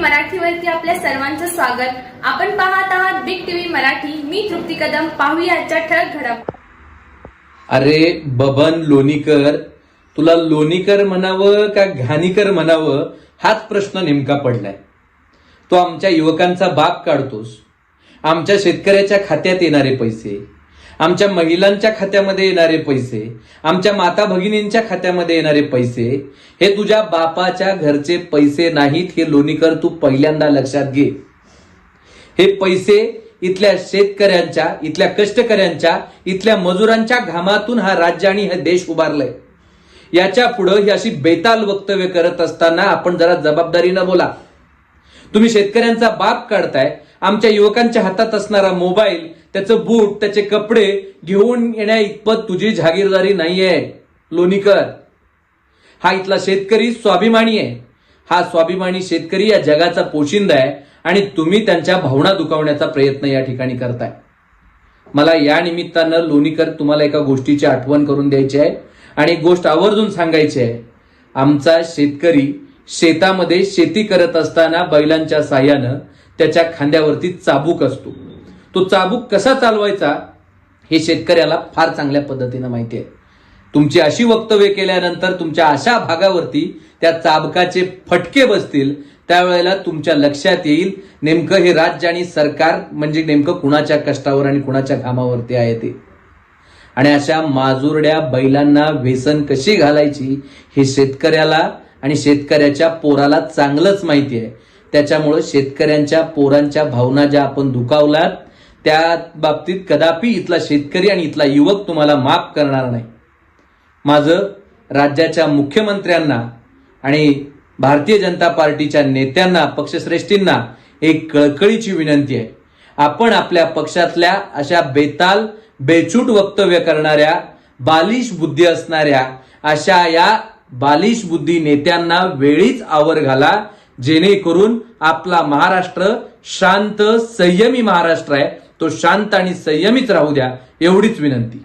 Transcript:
मराठीवरती आपल्या सर्वांचं स्वागत. आपण पाहत आहात बिग टीव्ही मराठी. मी तृप्ती कदम. पाहूया आजच्या ठळक घडप अरे बबन लोणीकर. तुला लोणीकर म्हणावं का घाणीकर म्हणावं? हाच प्रश्न नेमका पडलाय. तो आमच्या युवकांचा बाप काढतोस. आमच्या शेतकऱ्याच्या खात्यात येणारे पैसे. आमच्या महिलांच्या खात्यामध्ये येणारे पैसे आमच्या माता भगिनींच्या खात्यामध्ये येणारे पैसे हे तुझ्या बापाच्या घरचे पैसे नाहीत हे लोणीकर तू पहिल्यांदा लक्षात घे. हे पैसे इथल्या शेतकऱ्यांच्या इथल्या कष्टकऱ्यांच्या इथल्या मजुरांच्या घामातून हा राज्य आणि हे देश उभारलाय. याच्या पुढं ही अशी बेताल वक्तव्य करत असताना आपण जरा जबाबदारीनं बोला. तुम्ही शेतकऱ्यांचा बाप काढताय आमच्या युवकांच्या हातात असणारा मोबाईल त्याचं बूट त्याचे कपडे घेऊन येण्या इतपत तुझी जागीरदारी नाहीये लोणीकर. हा इथला शेतकरी स्वाभिमानी आहे. हा स्वाभिमानी शेतकरी या जगाचा पोशिंदा आहे आणि तुम्ही त्यांच्या भावना दुखावण्याचा प्रयत्न या ठिकाणी करताय. मला या निमित्तानं लोणीकर तुम्हाला एका गोष्टीची आठवण करून द्यायची आहे आणि गोष्ट आवर्जून सांगायची आहे. आमचा शेतकरी शेतामध्ये शेती करत असताना बैलांच्या साह्यानं त्याच्या खांद्यावरती चाबूक असतो. तो चाबूक कसा चालवायचा हे शेतकऱ्याला फार चांगल्या पद्धतीनं माहिती आहे. तुमची अशी वक्तव्य केल्यानंतर तुमच्या अशा भागावरती त्या चाबकाचे फटके बसतील त्यावेळेला तुमच्या लक्षात येईल नेमकं हे राज्य आणि सरकार म्हणजे नेमकं कुणाच्या कष्टावर आणि कुणाच्या घामावरती आहे ते. आणि अशा माजुरड्या बैलांना व्यसन कशी घालायची हे शेतकऱ्याला आणि शेतकऱ्याच्या पोराला चांगलंच माहिती आहे. त्याच्यामुळं शेतकऱ्यांच्या पोरांच्या भावना ज्या आपण दुखावल्यात त्या बाबतीत कदापि इथला शेतकरी आणि इथला युवक तुम्हाला माफ करणार नाही. माझं राज्याच्या मुख्यमंत्र्यांना आणि भारतीय जनता पार्टीच्या नेत्यांना पक्षश्रेष्ठींना एक कळकळीची विनंती आहे. आपण आपल्या पक्षातल्या अशा बेताल बेचूट वक्तव्य करणाऱ्या बालिश बुद्धी असणाऱ्या अशा या बालिश बुद्धी नेत्यांना वेळीच आवर घाला जेणेकरून आपला महाराष्ट्र शांत संयमी महाराष्ट्र आहे. तो शांत आणि संयमीच राहू द्या एवढीच विनंती.